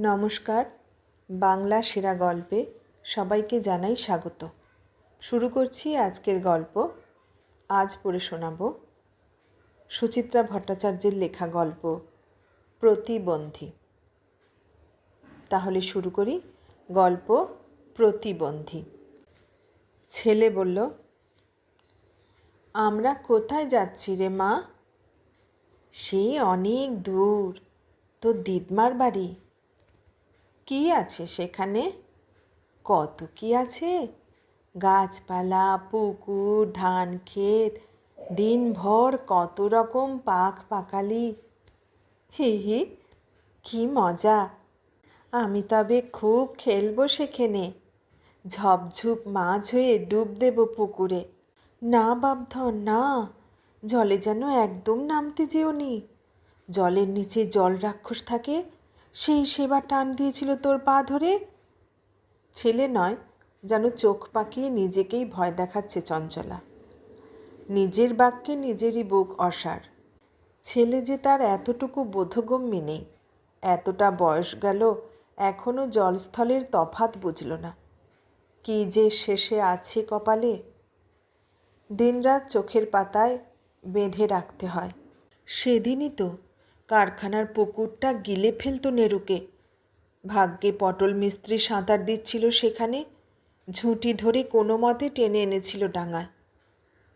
নমস্কার, বাংলা সেরা গল্পে সবাইকে জানাই স্বাগত। শুরু করছি আজকের গল্প। আজ পড়ে শোনাব সুচিত্রা ভট্টাচার্যের লেখা গল্প, প্রতিবন্ধী। তাহলে শুরু করি। গল্প, প্রতিবন্ধী। ছেলে বলল, আমরা কোথায় যাচ্ছি রে মা? সেই অনেক দূর। তো দিদমার বাড়ি? কি আছে সেখানে? কত কি আছে? গাছপালা, পুকুর, ধান ক্ষেত, দিনভর কত রকম পাখ পাকালি। হি হি, কি মজা। আমি তবে খুব খেলব সেখানে। ঝপঝুপ মাছ হয়ে ডুব দেব পুকুরে। না বাপধন, না। জলে যেন একদম নামতে যেওনি। জলের নিচে জল রাক্ষস থাকে সেই সেবা টান দিয়েছিল তোর পা ধরে? ছেলে নয়, যেন চোখ পাকিয়ে নিজেকেই ভয় দেখাচ্ছে চঞ্চলা। নিজের বাক্যে নিজেরই বুক অসার। ছেলে যে তার এতটুকু বোধগম্যে নেই। এতটা বয়স গেল এখনও জলস্থলের তফাত বুঝল না। কি যে শেষে আছে কপালে? দিনরাত চোখের পাতায় বেঁধে রাখতে হয়। সেদিনই তো কারখানার পুকুরটা গিলে ফেলতো নেরুকে। ভাগ্যে পটল মিস্ত্রি সাঁতার দিচ্ছিল সেখানে, ঝুঁটি ধরে কোনো মতে টেনে এনেছিল ডাঙায়।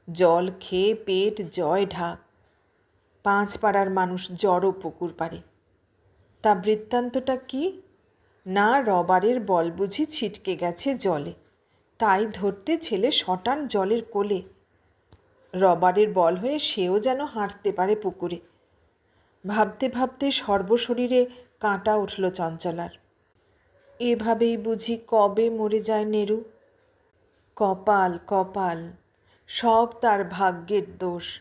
জল খেয়ে পেট জয় ঢাক। পাঁচ পাড়ার মানুষ জড়ো পুকুর পারে তা বৃত্তান্তটা কি? না রবারের বল বুঝি ছিটকে গেছে জলে। তাই ধরতে ছেলে শটান জলের কোলে। রবারের বল হয়ে সেও যেন হাঁটতে পারে পুকুরে। ভাবতে ভাবতে সর্বশরীরে কাঁটা উঠল চঞ্চলার। এভাবেই বুঝি কবে মরে যায় নেরু? কপাল কপাল, সব তার ভাগ্যের দোষ।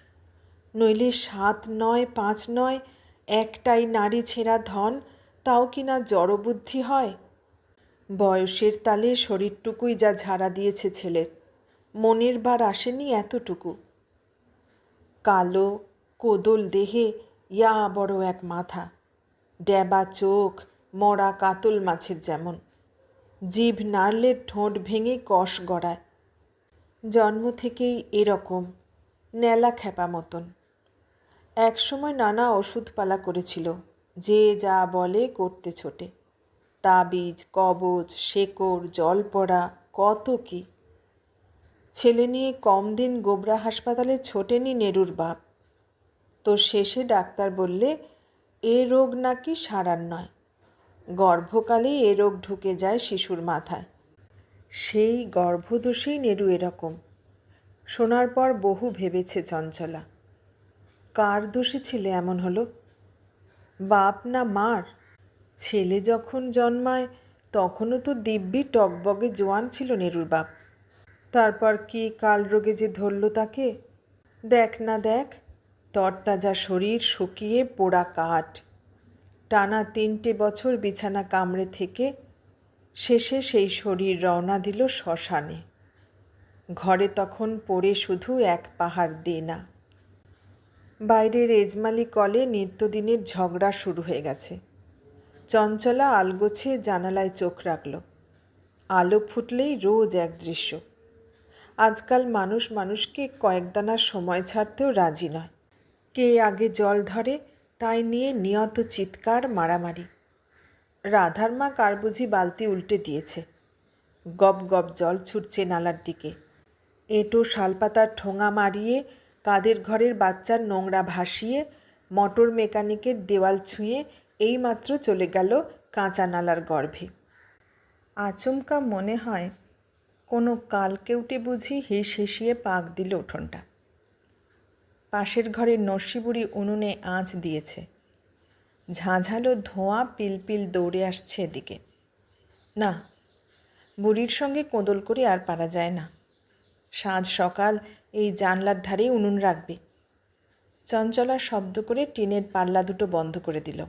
নইলে সাত নয়, পাঁচ নয়, একটাই নারী ছেঁড়া ধন, তাও কি না জড়বুদ্ধি হয়? বয়সের তালে শরীরটুকুই যা ঝাড়া দিয়েছে ছেলের, মনের বার আসেনি এতটুকু। কালো, কোদল দেহে ইয়া বড় এক মাথা, ড্যাবা চোখ, মরা কাতল মাছের যেমন। জিভ নাড়লে ঠোঁট ভেঙে কষ গড়ায়। জন্ম থেকেই এরকম ন্যালা খ্যাপা মতন। একসময় নানা ওষুধপালা করেছিল, যে যা বলে করতে ছোটে। তাবিজ কবচ শেকড় জল পড়া কত কি। ছেলে নিয়ে কম দিন গোবরা হাসপাতালে ছোটেনি নেরুর বাপ। তো শেষে ডাক্তার বললে, এ রোগ নাকি সারার নয়। গর্ভকালে এ রোগ ঢুকে যায় শিশুর মাথায়। সেই গর্ভদোষেই নেরু এরকম। শোনার পর বহু ভেবেছে চঞ্চলা। কার দোষে ছেলে এমন হলো? বাপ না মার? ছেলে যখন জন্মায়, তখনও তো দিব্যি টকবগে জোয়ান ছিল নেরুর বাপ। তারপর কি কাল রোগে যে ধরল তাকে? দেখ না দেখ তরতাজা শরীর শুকিয়ে পোড়া কাঠ। টানা তিনটে বছর বিছানা কামড়ে থেকে শেষে সেই শরীর রওনা দিল শ্মশানে। ঘরে তখন পড়ে শুধু এক পাহাড় দেনা। বাইরে রেজমালি কলে নিত্যদিনের ঝগড়া শুরু হয়ে গেছে। চঞ্চলা আলগোছে জানালায় চোখ রাখল। আলো ফুটলেই রোজ এক দৃশ্য। আজকাল মানুষ মানুষকে কয়েকদানার সময় ছাড়তেও রাজি নয়। কে আগে জল ধরে, তাই নিয়ে নিয়ত চিৎকার মারামারি। রাধার মা কার বুঝি বালতি উল্টে দিয়েছে। গপ গপ জল ছুটছে নালার দিকে। এঁটো শালপাতার ঠোঙা মারিয়ে, কাদের ঘরের বাচ্চার নোংরা ভাসিয়ে, মোটর মেকানিকের দেওয়াল ছুঁয়ে এইমাত্র চলে গেল কাঁচা নালার গর্ভে। আচমকা মনে হয়, কোনো কালকেউটে বুঝি হিস হিসিয়ে পাক দিল উঠোনটা। পাশের ঘরের নস্যিবুড়ি উনুনে আঁচ দিয়েছে। ঝাঁঝালো ধোঁয়া পিলপিল দৌড়ে আসছে এদিকে। না, বুড়ির সঙ্গে কোঁদল করে আর পারা যায় না। সাঁঝ সকাল এই জানলার ধারেই উনুন রাখবে। চঞ্চলা শব্দ করে টিনের পাল্লা দুটো বন্ধ করে দিল।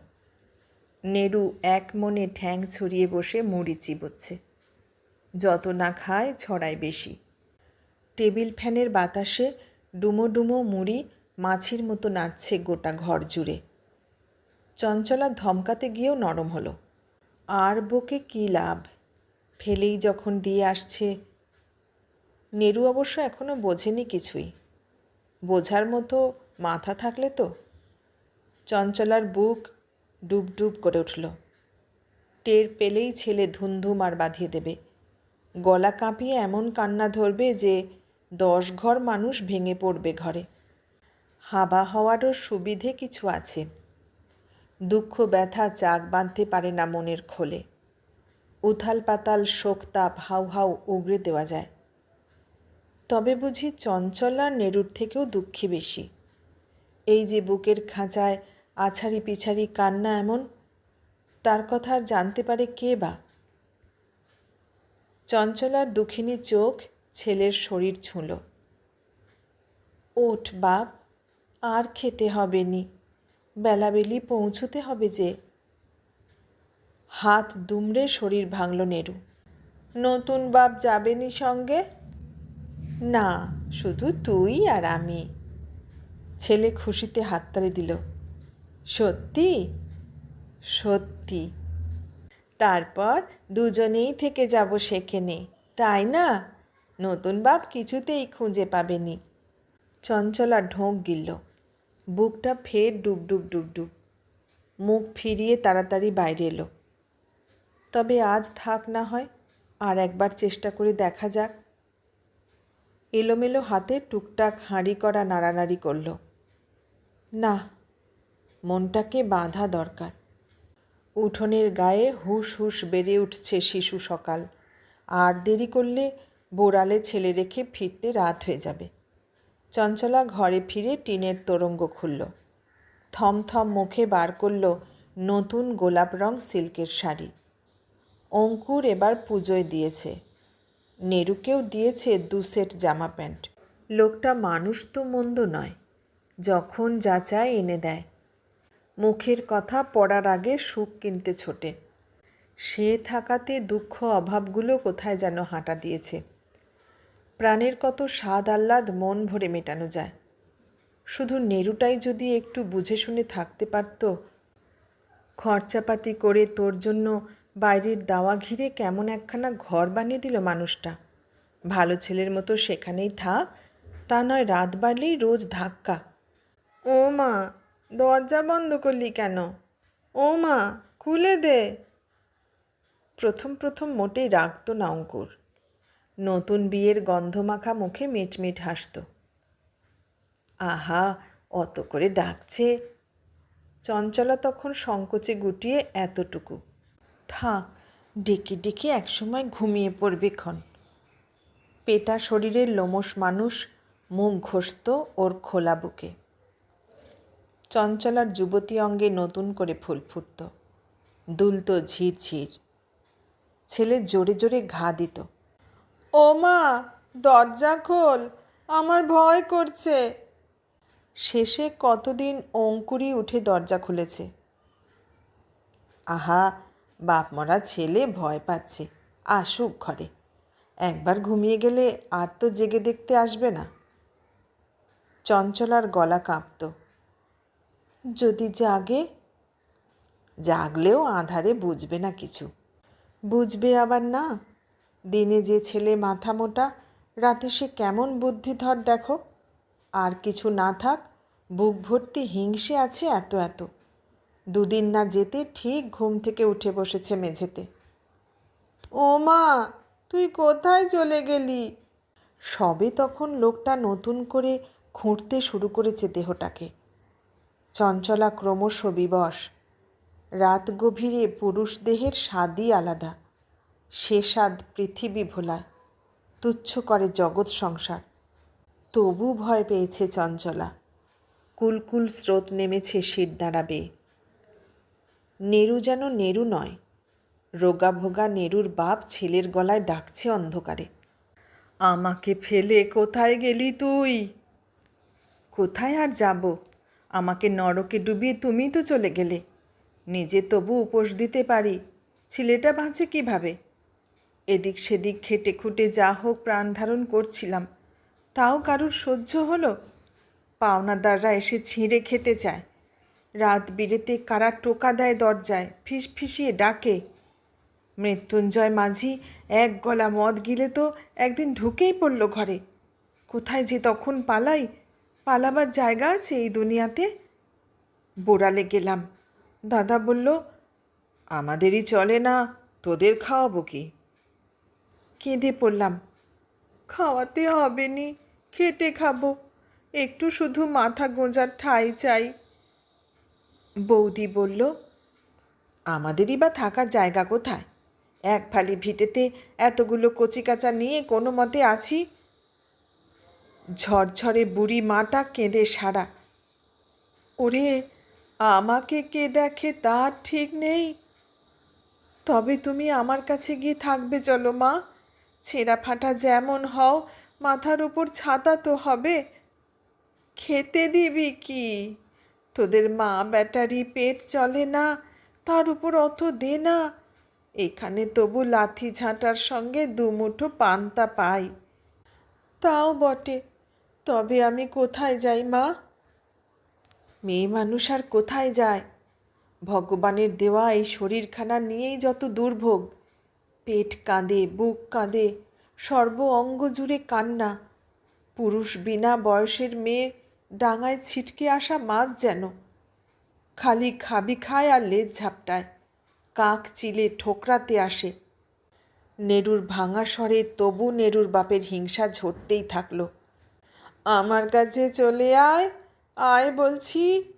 নেরু এক মনে ঠ্যাং ছড়িয়ে বসে মুড়ি চিবোচ্ছে। যত না খায় ছড়ায় বেশি। টেবিল ফ্যানের বাতাসে ডুমো ডুমো মুড়ি মাছির মতো নাচছে গোটা ঘর জুড়ে। চঞ্চলা ধমকাতে গিয়েও নরম হলো। আর বকে কী লাভ? ফেলেই যখন দিয়ে আসছে। নেরু অবশ্য এখনও বোঝেনি কিছুই। বোঝার মতো মাথা থাকলে তো? চঞ্চলার বুক ডুব ডুব করে উঠল। টের পেলেই ছেলে ধুমধুম আর বাঁধিয়ে দেবে। গলা কাঁপিয়ে এমন কান্না ধরবে যে দশ ঘর মানুষ ভেঙে পড়বে ঘরে। হাবা হওয়ারও সুবিধে কিছু আছে। দুঃখ, ব্যথা, চাক বাঁধতে পারে না মনের খোলে। উথাল পাতাল শোক তাপ হাউ হাউ উগড়ে দেওয়া যায়। তবে বুঝি চঞ্চলা নেরুর থেকেও দুঃখী বেশি। এই যে বুকের খাঁচায় আছাড়ি পিছাড়ি কান্না এমন, তার কথা আর জানতে পারে কে বা? চঞ্চলার দুঃখিনী চোখ ছেলের শরীর ছুঁল। ওঠ বাপ, আর খেতে হবে নি। বেলাবেলি পৌঁছতে হবে যে। হাত দুমড়ে শরীর ভাঙল নেরু। নতুন বাপ যাবেনি সঙ্গে? না, শুধু তুই আর আমি। ছেলে খুশিতে হাততালি দিল। সত্যি? সত্যি। তারপর দুজনেই থেকে যাব সেখানে, তাই না? নতুন বাপ কিছুতেই খুঁজে পাবেনি। চঞ্চলা ঢোক গিলল। বুকটা ফের ডুব ডুব ডুব ডুব। মুখ ফিরিয়ে তাড়াতাড়ি বাইরে এলো। তবে আজ থাক না হয়, আর একবার চেষ্টা করে দেখা যাক। এলোমেলো হাতে টুকটাক হাঁড়ি করা নাড়ানাড়ি করল। না, মনটাকে বাঁধা দরকার। উঠোনের গায়ে হুশ হুশ বেড়ে উঠছে শিশু সকাল। আর দেরি করলে বোড়ালে ছেলে রেখে ফিরতে রাত হয়ে যাবে। চঞ্চলা ঘরে ফিরে টিনের তোরঙ্গ খুলল। থমথম মুখে বার করল নতুন গোলাপ রং সিল্কের শাড়ি। অঙ্কুর এবার পুজোয় দিয়েছে। নেরুকেও দিয়েছে দু সেট জামা প্যান্ট। লোকটা মানুষ তো মন্দ নয়, যখন যা চায় এনে দেয়। মুখের কথা পড়ার আগে সুখ কিনতে ছোটে। সে থাকাতে দুঃখ অভাবগুলো কোথায় যেন হাঁটা দিয়েছে। প্রাণের কত স্বাদ আহ্লাদ মন ভরে মেটানো যায়। শুধু নেরুটাই যদি একটু বুঝে শুনে থাকতে পারত, খরচাপাতি করে তোর জন্য বাইরের দাওয়া ঘিরে কেমন একখানা ঘর বানিয়ে দিল মানুষটা। ভালো ছেলের মতো সেখানেই থাক, তা নয় রাত বাড়লেই রোজ ধাক্কা। ও মা, দরজা বন্ধ করলি কেন? ও মা, খুলে দে। প্রথম প্রথম মোটেই রাখত না অঙ্কুর। নতুন বিয়ের গন্ধমাখা মুখে মিটমিট হাসত। আহা, অত করে ডাকছে। চঞ্চলা তখন সংকোচে গুটিয়ে এতটুকু। থাক, ডেকে ডেকে একসময় ঘুমিয়ে পড়বে ক্ষণ। পেটা শরীরের লোমস মানুষ মুখ ঘষত ওর খোলা বুকে। চঞ্চলার যুবতী অঙ্গে নতুন করে ফুল ফুটত। দুলত ঝিরঝির। ছেলে জোরে জোরে ঘা দিত। ও মা, দরজা খোল, আমার ভয় করছে। শেষে কতদিন অঙ্কুরি উঠে দরজা খুলেছে। আহা, বাপ মরা ছেলে ভয় পাচ্ছে, আসুক ঘরে। একবার ঘুমিয়ে গেলে আর তো জেগে দেখতে আসবে না। চঞ্চলার গলা কাঁপত। যদি জাগে? জাগলেও আধারে বুঝবে না কিছু। বুঝবে আবার না? দিনে যে ছেলে মাথা মোটা, রাতে সে কেমন বুদ্ধিধর দেখো? আর কিছু না থাক, বুক ভর্তি হিংসে আছে এত এত। দুদিন না যেতে ঠিক ঘুম থেকে উঠে বসেছে মেঝেতে। ও মা, তুই কোথায় চলে গেলি? সবে তখন লোকটা নতুন করে খুঁড়তে শুরু করেছে দেহটাকে। চঞ্চলা ক্রমশ বিবশ। রাত গভীরে পুরুষ দেহের স্বাদই আলাদা। সে স্বাদ পৃথিবী ভোলায়, তুচ্ছ করে জগৎ সংসার। তবু ভয় পেয়েছে চঞ্চলা, কুলকুল স্রোত নেমেছে শির দাঁড়াবে নেরু যেন নেরু নয় রোগা ভোগা নেরুর বাপ ছেলের গলায় ডাকছে অন্ধকারে। আমাকে ফেলে কোথায় গেলি তুই? কোথায় আর যাব? আমাকে নরকে ডুবিয়ে তুমি তো চলে গেলে। নিজে তবু উপোস দিতে পারি, ছেলেটা বাঁচে কীভাবে? এদিক সেদিক খেটে খুঁটে যা হোক প্রাণ ধারণ করছিলাম। তাও কারুর সহ্য হলো? পাওনাদাররা এসে ছিঁড়ে খেতে চায়। রাত বিরেতে কারা টোকা দেয় দরজায়, ফিস ফিসিয়ে ডাকে। মৃত্যুঞ্জয় মাঝি এক গলা মদ গিলে তো একদিন ঢুকেই পড়ল ঘরে। কোথায় যে তখন পালাই? পালাবার জায়গা আছে এই দুনিয়াতে? বোড়ালে গেলাম। দাদা বলল, আমাদেরই চলে না, তোদের খাওয়াবো কি? কেঁদে পড়লাম। খাওয়াতে হবে নি, খেটে খাব। একটু শুধু মাথা গোঁজার ঠাই চাই। বৌদি বলল, আমাদেরই বা থাকার জায়গা কোথায়? এক ফালি ভিটেতে এতগুলো কচিকাচা নিয়ে কোনো মতে আছি? ঝরঝরে বুড়ি মাটা কেঁদে সারা ওরে, আমাকে কে দেখে তার ঠিক নেই? তবে তুমি আমার কাছে গিয়ে থাকবে চলো মা। ছেঁড়া ফাটা যেমন হও, মাথার উপর ছাতা তো হবে। খেতে দিবি কি? তোদের মা ব্যাটারি পেট চলে না, তার উপর অত দে না। এখানে তবু লাথি ঝাঁটার সঙ্গে দুমুঠো পান্তা পাই। তাও বটে, তবে আমি কোথায় যাই মা? মেয়ে মানুষ আর কোথায় যায়? ভগবানের দেওয়া এই শরীরখানা নিয়েই যত দুর্ভোগ। পেট কাঁদে, বুক কাঁদে সর্ব অঙ্গ জুড়ে কান্না। পুরুষ বিনা বয়সের মেয়ের ডাঙায় ছিটকে আসা মাছ যেন। খালি খাবি খায় আর লেজ ঝাপটায়, কাক চিলে ঠোকরাতে আসে। নেরুর ভাঙা স্বরে তবু নেরুর বাপের হিংসা ঝরতেই থাকল। আমার কাছে চলে আয় আয় বলছি।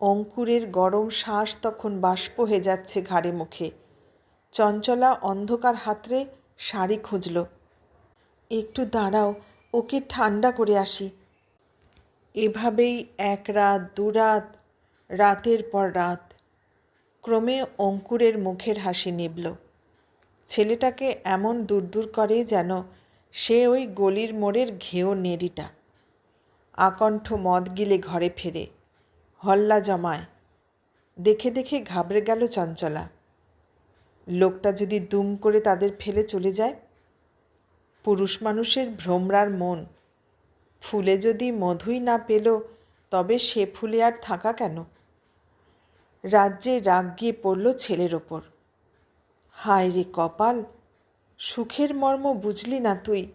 অঙ্কুরের গরম শ্বাস তখন বাষ্প হয়ে যাচ্ছে ঘাড়ে মুখে। চঞ্চলা অন্ধকার হাতরে শাড়ি খুঁজল। একটু দাঁড়াও, ওকে ঠান্ডা করে আসি। এভাবেই এক রাত, দু রাত, রাতের পর রাত। ক্রমে অঙ্কুরের মুখের হাসি নিবল। ছেলেটাকে এমন দূর দূর করে যেন সে ওই গলির মোড়ের ঘেও নেড়িটা। আকণ্ঠ মদ গিলে ঘরে ফেরে। হল্লা জমায়। দেখে দেখে ঘাবড়ে গেল চঞ্চলা। লোকটা যদি দুম করে তাদের ফেলে চলে যায়? পুরুষ মানুষের ভ্রমরার মন। ফুলে যদি মধুই না পেল, তবে সে ফুলে আর থাকা কেন? রাজ্যে রাগ গিয়ে পড়ল ছেলের ওপর। হায় রে কপাল, সুখের মর্ম বুঝলি না তুই?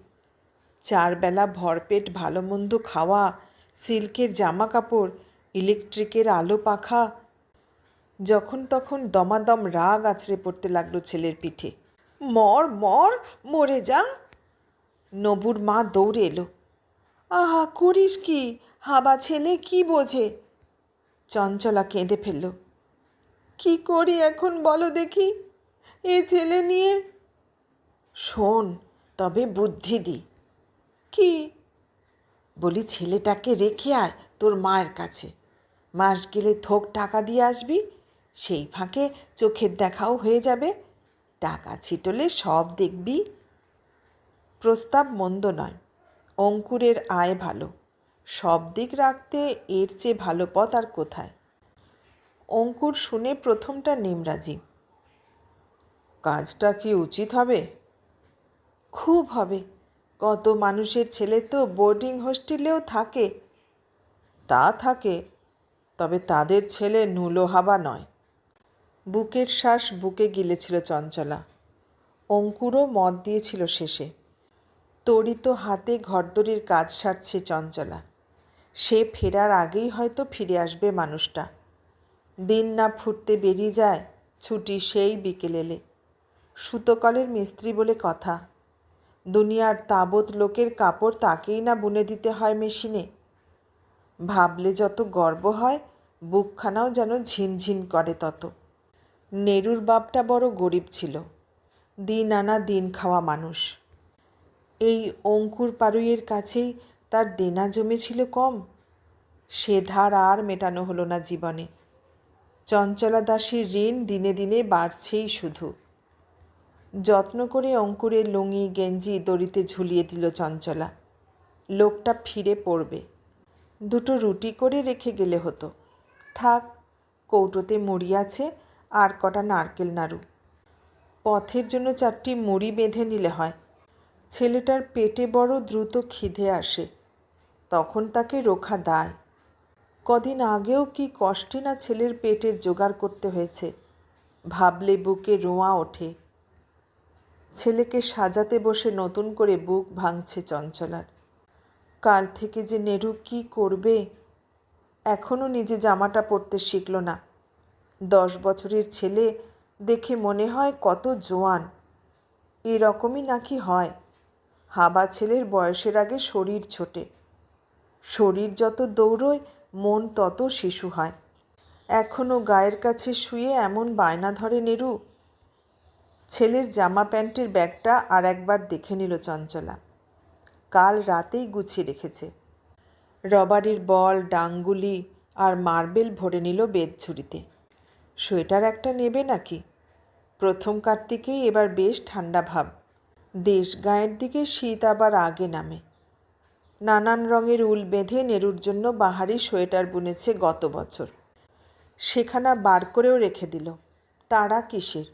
চারবেলা ভরপেট ভালো মন্দ খাওয়া, সিল্কের জামা কাপড় ইলেকট্রিকের আলো পাখা যখন তখন দমাদম রাগ আছড়ে পড়তে লাগল ছেলের পিঠে। মর মর, মরে যা। নবুর মা দৌড়ে এলো। আহা, করিস কি? হাবা ছেলে কি বোঝে? চঞ্চলা কেঁদে ফেলল। কি করি এখন বলো দেখি? এ ছেলে নিয়ে? শোন, তবে বুদ্ধি দি। কি? বলি, ছেলেটাকে রেখে আয় তোর মায়ের কাছে। মাস গেলে থোক টাকা দিয়ে আসবি সেই ফাঁকে চোখের দেখাও হয়ে যাবে। টাকা ছিটলে সব দেখবি। প্রস্তাব মন্দ নয়। অঙ্কুরের আয় ভালো। সব দিক রাখতে এর চেয়ে ভালো পথ আর কোথায়? অঙ্কুর শুনে প্রথমটা নিমরাজি। কাজটা কি উচিত হবে? খুব হবে। কত মানুষের ছেলে তো বোর্ডিং হোস্টেলেও থাকে। তা থাকে। তবে তাদের ছেলে নুলো হাবা নয়। বুকের শ্বাস বুকে গিলেছিল চঞ্চলা। অঙ্কুরও মত দিয়েছিল শেষে। তড়িত হাতে ঘরদড়ির কাজ সারছে চঞ্চলা। সে ফেরার আগেই হয়তো ফিরে আসবে মানুষটা। দিন না ফুটতে বেরিয়ে যায়, ছুটি সেই বিকেল এলে। সুতোকলের মিস্ত্রি বলে কথা, দুনিয়ার তাবৎ লোকের কাপড় তাকেই না বুনে দিতে হয় মেশিনে। ভাবলে যত গর্ব হয়, বুকখানাও যেন ঝিনঝিন করে তত। নেরুর বাপটা বড় গরিব ছিল। দিন আনা দিন খাওয়া মানুষ। এই অঙ্কুর পারুইয়ের কাছেই তার দেনা জমেছিল কম। সে ধার আর মেটানো হলো না জীবনে। চঞ্চলা দাসীর ঋণ দিনে দিনে বাড়ছেই শুধু। যত্ন করে অঙ্কুরের লুঙি গেঞ্জি, দড়িতে ঝুলিয়ে দিল চঞ্চলা। লোকটা ফিরে পড়বে। দুটো রুটি করে রেখে গেলে হতো। থাক, কৌটোতে মুড়ি আছে আর কটা নারকেল নাড়ু। পথের জন্য চারটি মুড়ি বেঁধে নিলে হয়। ছেলেটার পেটে বড় দ্রুত খিদে আসে। তখন তাকে রোখা দায়। কদিন আগেও কি কষ্টে না ছেলের পেটের জোগাড় করতে হয়েছে। ভাবলে বুকে রোঁয়া ওঠে। ছেলেকে সাজাতে বসে নতুন করে বুক ভাঙছে চঞ্চলার। কাল থেকে যে নেরু কি করবে? এখনও নিজে জামাটা পরতে শিখল না। দশ বছরের ছেলে দেখে মনে হয় কত জোয়ান। এরকমই নাকি হয়। হাবা ছেলের বয়সের আগে শরীর ছোটে। শরীর যত দৌড়োয়, মন তত শিশু হয়। এখনও গায়ের কাছে শুয়ে এমন বায়না ধরে নেরু। ছেলের জামা প্যান্টের ব্যাগটা আর একবার দেখে নিল চঞ্চলা। কাল রাতেই গুছিয়ে রেখেছে। রবারির বল, ডাঙ্গুলি আর মার্বেল ভরে নিল বেদ ঝুড়িতে সোয়েটার একটা নেবে নাকি? প্রথম কার্তিকেই এবার বেশ ঠান্ডা ভাব। দেশ গায়ের দিকে শীত আবার আগে নামে। নানান রঙের উল বেঁধে নেরুর জন্য বাহারি সোয়েটার বুনেছে গত বছর। সেখানা বার করেও রেখে দিল। তারা কিসের?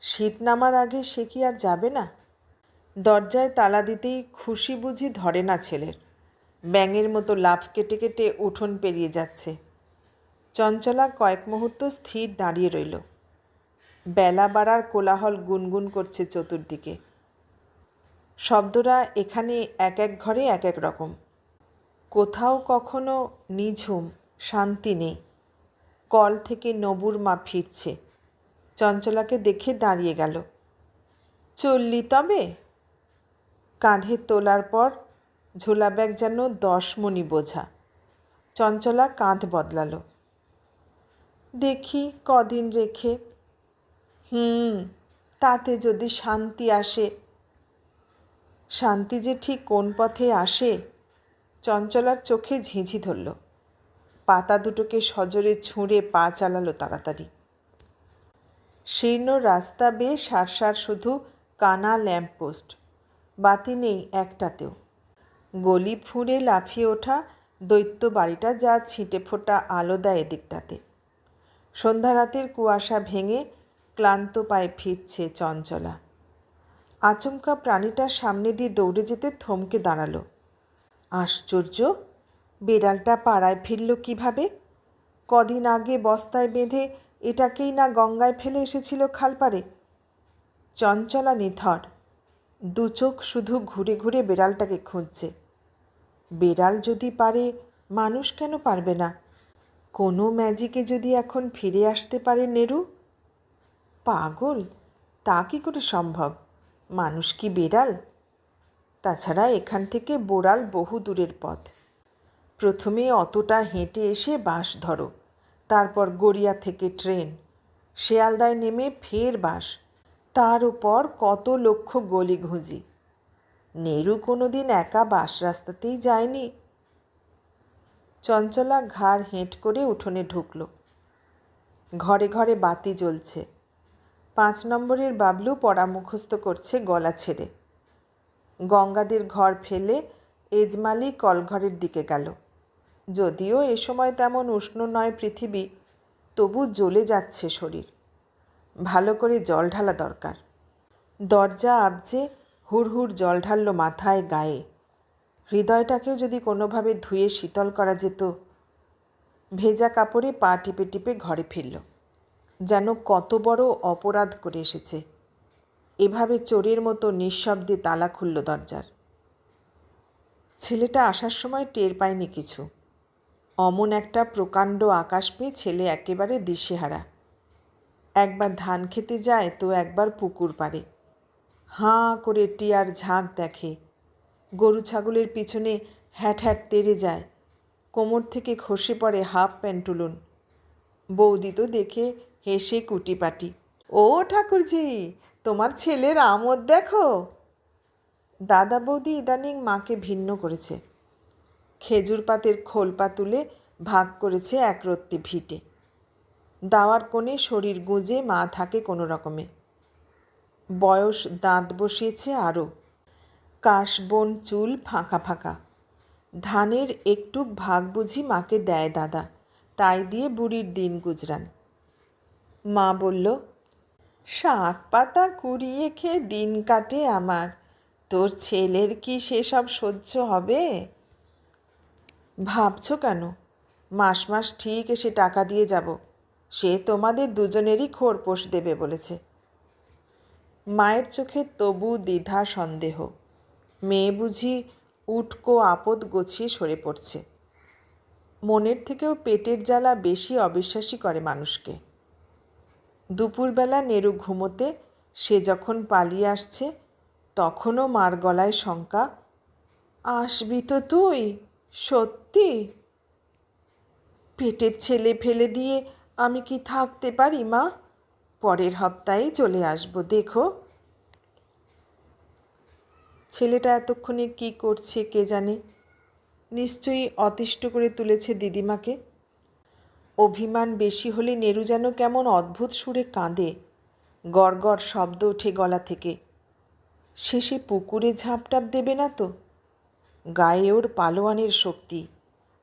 শীত নামার আগে সে কি আর যাবে না? দরজায় তালা দিতেই খুশি বুঝি ধরে না ছেলের। ব্যাঙের মতো লাফ কেটে কেটে উঠোন পেরিয়ে যাচ্ছে। চঞ্চলা কয়েক মুহূর্ত স্থির দাঁড়িয়ে রইল। বেলা বাড়ার কোলাহল গুনগুন করছে চতুর্দিকে। শব্দরা এখানে এক এক ঘরে এক এক রকম। কোথাও কখনো নিঝুম, শান্তি নেই। কল থেকে নবুর মা ফিরছে। চঞ্চলাকে দেখে দাঁড়িয়ে গেল। চললি তবে? কাঁধে তোলার পর ঝোলা ব্যাগ যেন দশ মণি বোঝা। চঞ্চলা কাঁধ বদলালো। দেখি কদিন রেখে। হুম, তাতে যদি শান্তি আসে। শান্তি যে ঠিক কোন পথে আসে, চঞ্চলার চোখে ঝিঁঝি ধরল। পাতা দুটোকে সজোরে ছুঁড়ে পা চালালো তাড়াতাড়ি। শীর্ণ রাস্তা বেয়ে সারসার শুধু কানা ল্যাম্পপোস্ট, বাতি নেই একটাতেও। গলি ফুঁড়ে লাফিয়ে ওঠা দৈত্য বাড়িটা যা ছিটে ফোটা আলো দেয় এদিকটাতে। সন্ধ্যা রাতের কুয়াশা ভেঙে ক্লান্ত পায়ে ফিরছে চঞ্চলা। আচমকা প্রাণীটার সামনে দিয়ে দৌড়ে যেতে থমকে দাঁড়াল। আশ্চর্য, বেড়ালটা পাড়ায় ফিরল কীভাবে? কদিন আগে বস্তায় বেঁধে এটাকেই না গঙ্গায় ফেলে এসেছিল খালপাড়ে? চঞ্চলা নিথর, দু চোখ শুধু ঘুরে ঘুরে বেড়ালটাকে খুঁজছে। বেড়াল যদি পারে, মানুষ কেন পারবে না? কোনো ম্যাজিকে যদি এখন ফিরে আসতে পারে নেরু? পাগল, তা কি করে সম্ভব? মানুষ কি বেড়াল? তাছাড়া এখান থেকে বোড়াল বহু দূরের পথ। প্রথমে অতটা হেঁটে এসে বাস ধরো, তারপর গড়িয়া থেকে ট্রেন। শেয়ালদায় নেমে ফের বাস, তার উপর কত লক্ষ গলি ঘুঁজি। নেরু কোনো দিন একা বাস রাস্তাতেই যায়নি। চঞ্চলা ঘাড় হেঁট করে উঠোনে ঢুকল। ঘরে ঘরে বাতি জ্বলছে। পাঁচ নম্বরের বাবলু পড়া মুখস্থ করছে গলা ছেড়ে। গঙ্গাদের ঘর ফেলে এজমালি কলঘরের দিকে গেল। যদিও এ সময় তেমন উষ্ণ নয় পৃথিবী, তবু জ্বলে যাচ্ছে শরীর। ভালো করে জল ঢালা দরকার। দরজা আবজে হুড় হুড় জল ঢাললো মাথায় গায়ে। হৃদয়টাকেও যদি কোনোভাবে ধুয়ে শীতল করা যেত, ভেজা কাপড়ে পা টিপে টিপে ঘরে ফিরল। যেন কত বড় অপরাধ করে এসেছে। এভাবে চোরের মতো নিঃশব্দে তালা খুলল দরজার। ছেলেটা আসার সময় টের পায়নি কিছু। অমন একটা প্রকাণ্ড আকাশ পেয়ে ছেলে একেবারে দিশেহারা। একবার ধান খেতে যায় তো একবার পুকুর পারে হাঁ করে টিয়ার ঝাঁক দেখে। গরু ছাগলের পিছনে হ্যাট হ্যাট তেড়ে যায়। কোমর থেকে খসে পড়ে হাফ প্যান্টুলুন। বৌদি তো দেখে হেসে কুটিপাটি। ও ঠাকুরজি, তোমার ছেলের আমোদ দেখো। দাদা বৌদি ইদানিং মাকে ভিন্ন করেছে। খেজুর পাতের খোলপা তুলে ভাগ করেছে একরত্তি ভিটে। দাওয়ার কোণে শরীর গুঁজে, মা থাকে কোনো রকমে। বয়স দাঁত বসিয়েছে আরও। কাশবন চুল ফাঁকা ফাঁকা। ধানের একটু ভাগ বুঝি মাকে দেয় দাদা, তাই দিয়ে বুড়ির দিন গুজরান। মা বলল, শাক পাতা কুড়িয়ে খেয়ে দিন কাটে আমার, তোর ছেলের কি সেসব সহ্য হবে? ভাবছ কেন? মাস মাস ঠিক এসে টাকা দিয়ে যাব, সে তোমাদের দুজনেরই খোরপোশ দেবে, বলেছে। মায়ের চোখে তবু দ্বিধা সন্দেহ। মেয়ে বুঝি উটকো আপদ গছিয়ে সরে পড়ছে। মনের থেকেও পেটের জ্বালা বেশি অবিশ্বাসী করে মানুষকে। দুপুরবেলা নেরু ঘুমোতে সে যখন পালিয়ে আসছে, তখনও মার গলায় শঙ্কা, আসবি তো তুই? সত্যি? পেটের ছেলে ফেলে দিয়ে আমি কি থাকতে পারি, মা? পরের হপ্তাহেই চলে আসব, দেখো। ছেলেটা এতক্ষণে কি করছে কে জানে? নিশ্চয়ই অতিষ্ঠ করে তুলেছে দিদিমাকে। অভিমান বেশি হলে নেরু যেন কেমন অদ্ভুত সুরে কাঁদে। গড় শব্দ ওঠে গলা থেকে। শেষে পুকুরে ঝাঁপটাপ দেবে না তো? গায়ে ওর পালোয়ানের শক্তি।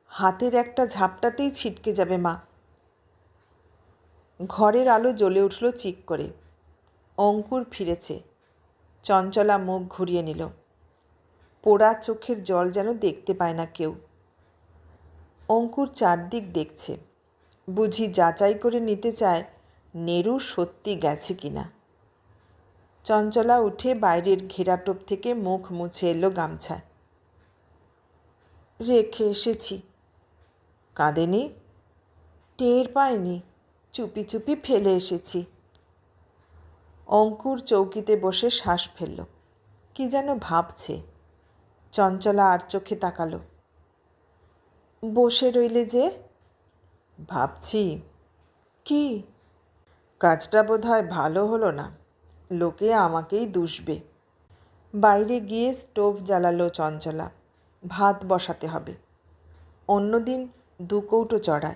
হাতের একটা ঝাপটাতেই ছিটকে যাবে মা। ঘরের আলো জ্বলে উঠল চিক করে। অঙ্কুর ফিরেছে। চঞ্চলা মুখ ঘুরিয়ে নিল। পোড়া চোখের জল যেন দেখতে পায় না কেউ। অঙ্কুর চারদিক দেখছে। বুঝি যাচাই করে নিতে চায়, নেরু সত্যি গেছে কিনা চঞ্চলা উঠে বাইরের ঘেরাটোপ থেকে মুখ মুছে এলো গামছায় রেখে এসেছি। কাঁদেনি টের পায়নি চুপি চুপি ফেলে এসেছি। অঙ্কুর চৌকিতে বসে শ্বাস ফেলল। কি যেন ভাবছে। চঞ্চলা আর চোখে তাকালো। বসে রইলে যে? ভাবছি। কি? কাজটা বোধ হয় ভালো হলো না। লোকে আমাকেই দুষবে। বাইরে গিয়ে স্টোভ জ্বালালো চঞ্চলা। ভাত বসাতে হবে। অন্যদিন দু কৌটো চড়ায়।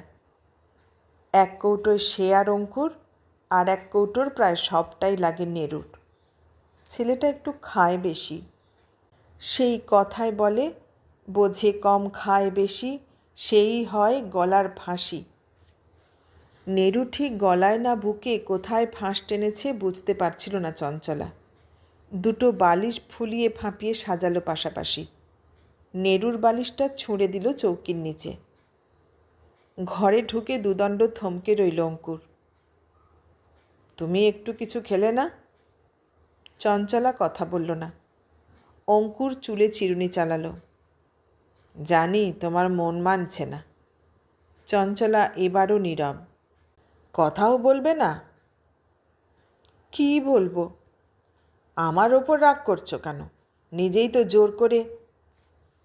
এক কৌটোয় সে আর অঙ্কুর, আর এক কৌটোর প্রায় সবটাই লাগে নেরুর। ছেলেটা একটু খায় বেশি। সেই কথায় বলে, বোঝে কম খায় বেশি, সেই হয় গলার ফাঁসি। নেরু ঠিক গলায় না বুকে কোথায় ফাঁস টেনেছে বুঝতে পারছিল না চঞ্চলা। দুটো বালিশ ফুলিয়ে ফাঁপিয়ে সাজালো পাশাপাশি। নেরুর বালিশটা ছুঁড়ে দিল চৌকির নিচে। ঘরে ঢুকে দুদণ্ড থমকে রইল অঙ্কুর। তুমি একটু কিছু খেলে না? চঞ্চলা কথা বলল না। অঙ্কুর চুলে চিরুনি চালালো। জানি তোমার মন মানছে না। চঞ্চলা এবারও নীরব। কথাও বলবে না? কি বলব? আমার ওপর রাগ করছ কেন? নিজেই তো জোর করে।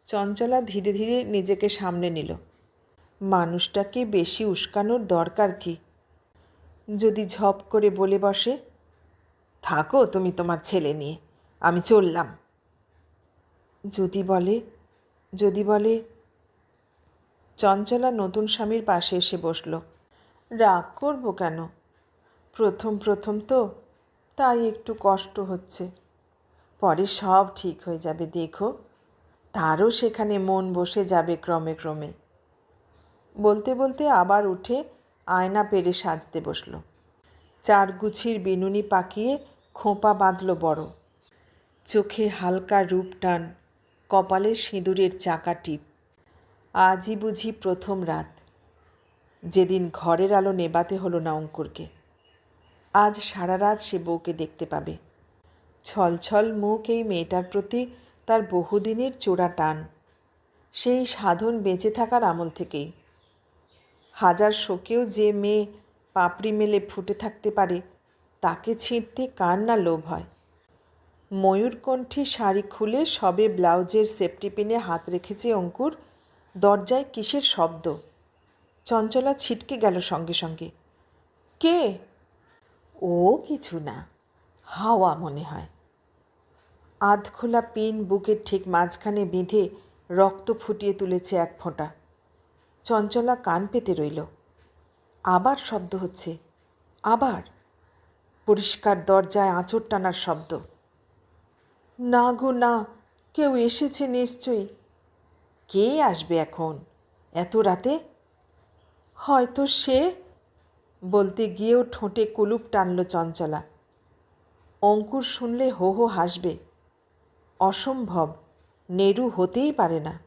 চঞ্চলা ধীরে ধীরে নিজেকে সামনে নিল। মানুষটাকে বেশি উস্কানোর দরকার কি? যদি ঝপ করে বলে বসে, থাকো তুমি তোমার ছেলে নিয়ে, আমি চললাম। যদি বলে যদি বলে, চঞ্চলা নতুন স্বামীর পাশে এসে বসল। রাগ করব কেন? প্রথম প্রথম তো তাই একটু কষ্ট হচ্ছে। পরে সব ঠিক হয়ে যাবে, দেখো। তারও সেখানে মন বসে যাবে ক্রমে ক্রমে। বলতে বলতে আবার উঠে আয়না পেরে সাজতে বসল। চার গুছির বিনুনি পাকিয়ে খোঁপা বাঁধল বড়। চোখে হালকা রূপ টান। কপালে সিঁদুরের চাকা টিপ। আজই বুঝি প্রথম রাত। যেদিন ঘরের আলো নেবাতে হলো না অঙ্কুরকে। আজ সারা রাত সে বউকে দেখতে পাবে। ছলছল মুখ এই মেয়েটার প্রতি তার বহুদিনের চোরা টান। সেই সাধন বেঁচে থাকার আমল থেকেই। হাজার শোকেও যে মেয়ে পাপড়ি মেলে ফুটে থাকতে পারে, তাকে ছিঁড়তে কার না লোভ হয়? ময়ূরকণ্ঠী শাড়ি খুলে সবে ব্লাউজের সেফটি পিনে হাত রেখেছে অঙ্কুর। দরজায় কিসের শব্দ? চঞ্চলা ছিটকে গেল সঙ্গে সঙ্গে। কে? ও কিছু না, হাওয়া মনে হয়। আধখোলা পিন বুকের ঠিক মাঝখানে বেঁধে রক্ত ফুটিয়ে তুলেছে এক ফোঁটা। চঞ্চলা কান পেতে রইল। আবার শব্দ হচ্ছে, আবার। পরিষ্কার দরজায় আঁচড় টানার শব্দ। না গো, না। কেউ এসেছে নিশ্চয়ই। কে আসবে এখন? এত রাতে? হয়তো সে? বলতে গিয়েও ঠোঁটে কুলুপ টানল চঞ্চলা। অঙ্কুর শুনলে হো হো হাসবে। অসম্ভব, নেরু হতেই পারে না।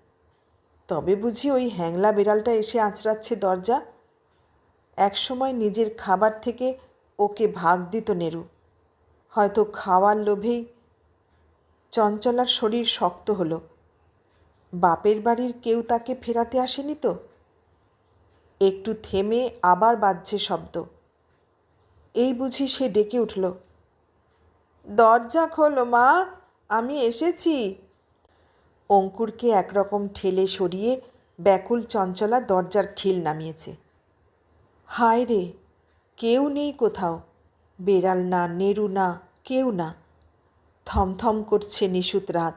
তবে বুঝি ওই হ্যাংলা বিড়ালটা এসে আঁচড়াচ্ছে দরজা? একসময় নিজের খাবার থেকে ওকে ভাগ দিত নেরু। হয়তো খাওয়ার লোভেই চঞ্চলার শরীর শক্ত হলো। বাপের বাড়ির কেউ তাকে ফেরাতে আসেনি তো? একটু থেমে আবার বাজছে শব্দ। এই বুঝি সে ডেকে উঠল। দরজা খোলো, মা, আমি এসেছি। অঙ্কুরকে একরকম ঠেলে সরিয়ে ব্যাকুল চঞ্চলা দরজার খিল নামিয়েছে। হায় রে কেউ নেই কোথাও। বেড়াল না, নেরু না, কেউ না। থমথম করছে নিশুত রাত।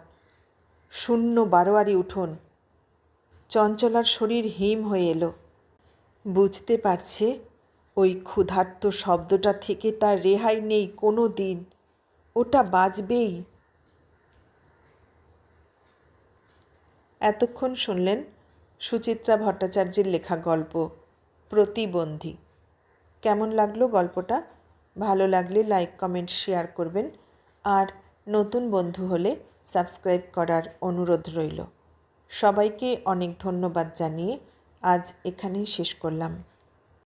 শূন্য বারোয়ারি উঠোন। চঞ্চলার শরীর হিম হয়ে এলো। বুঝতে পারছে, ওই ক্ষুধার্ত শব্দটা থেকে তার রেহাই নেই কোনো দিন। ওটা বাজবেই। এতক্ষণ শুনলেন সুচিত্রা ভট্টাচার্যের লেখা গল্প, প্রতিবন্ধী। কেমন লাগল গল্পটা? ভালো লাগলে লাইক, কমেন্ট, শেয়ার করবেন। আর নতুন বন্ধু হলে সাবস্ক্রাইব করার অনুরোধ রইল। সবাইকে অনেক ধন্যবাদ জানিয়ে আজ এখানেই শেষ করলাম।